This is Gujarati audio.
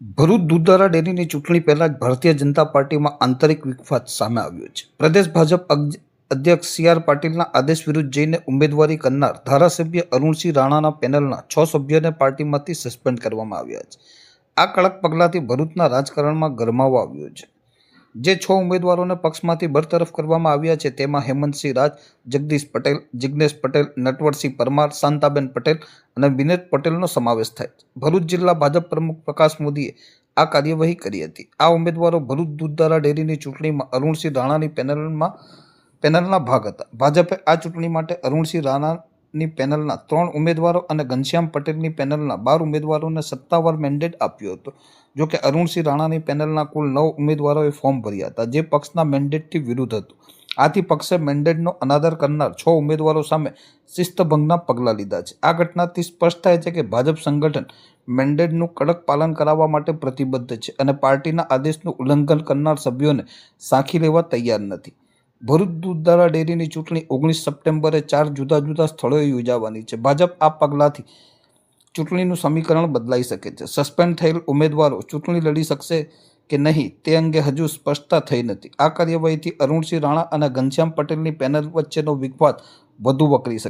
ભરૂચ દૂધધારા ડેરીની ચૂંટણી પહેલાં જ ભારતીય જનતા પાર્ટીમાં આંતરિક વિખવાદ સામે આવ્યો છે. પ્રદેશ ભાજપ અધ્યક્ષ સી આર પાટીલના આદેશ વિરુદ્ધ જઈને ઉમેદવારી કરનાર ધારાસભ્ય અરુણસિંહ રાણાના પેનલના છ સભ્યોને પાર્ટીમાંથી સસ્પેન્ડ કરવામાં આવ્યા છે. આ કડક પગલાંથી ભરૂચના રાજકારણમાં ગરમાવો આવ્યો છે. જે છ ઉમેદવારોને પક્ષમાંથી બરતરફ કરવામાં આવ્યા છે, તેમાં હેમંતસિંહ રાજ, જગદીશ પટેલ જિજ્ઞેશ પટેલ, નટવરસિંહ પરમાર, શાંતાબેન પટેલ અને વિનેત પટેલનો સમાવેશ થાય છે. ભરૂચ જિલ્લા ભાજપ પ્રમુખ પ્રકાશ મોદીએ આ કાર્યવાહી કરી હતી. આ ઉમેદવારો ભરૂચ દૂધધારા ડેરીની ચૂંટણીમાં અરુણસિંહ રાણાની પેનલમાં, પેનલના ભાગ હતા. ભાજપે આ ચૂંટણી માટે અરુણસિંહ રાણાની પેનલના ત્રણ ઉમેદવારો અને ઘનશ્યામ પટેલની પેનલના બાર ઉમેદવારોને સત્તાવાર મેન્ડેટ આપ્યો હતો. જો કે અરુણસિંહ રાણાની પેનલના કુલ નવ ઉમેદવારોએ ફોર્મ ભર્યા હતા, જે પક્ષના મેન્ડેટથી વિરુદ્ધ હતું. આથી પક્ષે મેન્ડેટનો અનાદર કરનાર છ ઉમેદવારો સામે શિસ્તભંગના પગલાં લીધા છે. આ ઘટનાથી સ્પષ્ટ થાય છે કે ભાજપ સંગઠન મેન્ડેટનું કડક પાલન કરાવવા માટે પ્રતિબદ્ધ છે અને પાર્ટીના આદેશનું ઉલ્લંઘન કરનાર સભ્યોને સાંખી લેવા તૈયાર નથી. ભરૂચ દૂધધારા ડેરીની ચૂંટણી ઓગણીસ સપ્ટેમ્બરે ચાર જુદા જુદા સ્થળોએ યોજાવાની છે. ભાજપ આ પગલાંથી ચૂંટણીનું સમીકરણ બદલાઈ શકે છે. સસ્પેન્ડ થયેલ ઉમેદવારો ચૂંટણી લડી શકશે કે નહીં તે અંગે હજુ સ્પષ્ટતા થઈ નથી. આ કાર્યવાહીથી અરુણસિંહ રાણા અને ઘનશ્યામ પટેલની પેનલ વચ્ચેનો વિખવાદ વધુ વકરી શકે